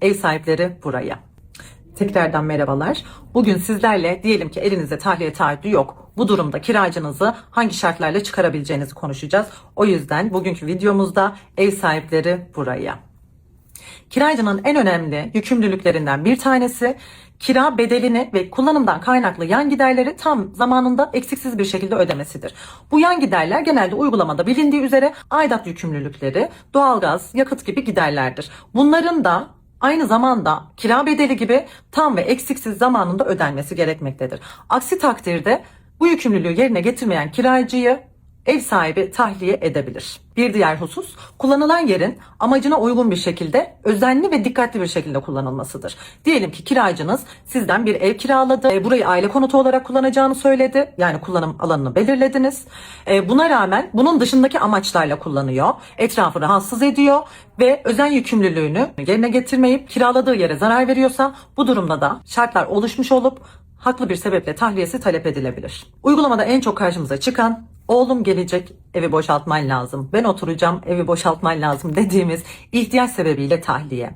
Ev sahipleri buraya. Tekrardan merhabalar. Bugün sizlerle diyelim ki elinizde tahliye taahhüdü yok. Bu durumda kiracınızı hangi şartlarla çıkarabileceğinizi konuşacağız. O yüzden bugünkü videomuzda ev sahipleri buraya. Kiracının en önemli yükümlülüklerinden bir tanesi kira bedelini ve kullanımdan kaynaklı yan giderleri tam zamanında eksiksiz bir şekilde ödemesidir. Bu yan giderler genelde uygulamada bilindiği üzere aidat yükümlülükleri, doğalgaz, yakıt gibi giderlerdir. Bunların da aynı zamanda kira bedeli gibi tam ve eksiksiz zamanında ödenmesi gerekmektedir. Aksi takdirde bu yükümlülüğü yerine getirmeyen kiracıyı ev sahibi tahliye edebilir. Bir diğer husus kullanılan yerin amacına uygun bir şekilde özenli ve dikkatli bir şekilde kullanılmasıdır. Diyelim ki kiracınız sizden bir ev kiraladı. e, Burayı aile konutu olarak kullanacağını söyledi. Yani kullanım alanını belirlediniz. E, Buna rağmen bunun dışındaki amaçlarla kullanıyor. Etrafı rahatsız ediyor ve özen yükümlülüğünü yerine getirmeyip kiraladığı yere zarar veriyorsa bu durumda da şartlar oluşmuş olup haklı bir sebeple tahliyesi talep edilebilir. Uygulamada en çok karşımıza çıkan oğlum gelecek evi boşaltman lazım, ben oturacağım evi boşaltman lazım dediğimiz ihtiyaç sebebiyle tahliye.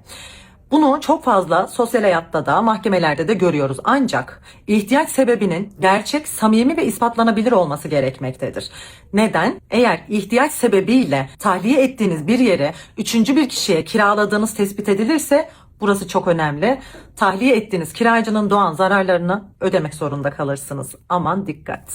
Bunu çok fazla sosyal hayatta da mahkemelerde de görüyoruz. Ancak ihtiyaç sebebinin gerçek, samimi ve ispatlanabilir olması gerekmektedir. Neden? Eğer ihtiyaç sebebiyle tahliye ettiğiniz bir yere üçüncü bir kişiye kiraladığınız tespit edilirse Burası çok önemli. Tahliye ettiğiniz kiracının doğan zararlarını ödemek zorunda kalırsınız. Aman dikkat.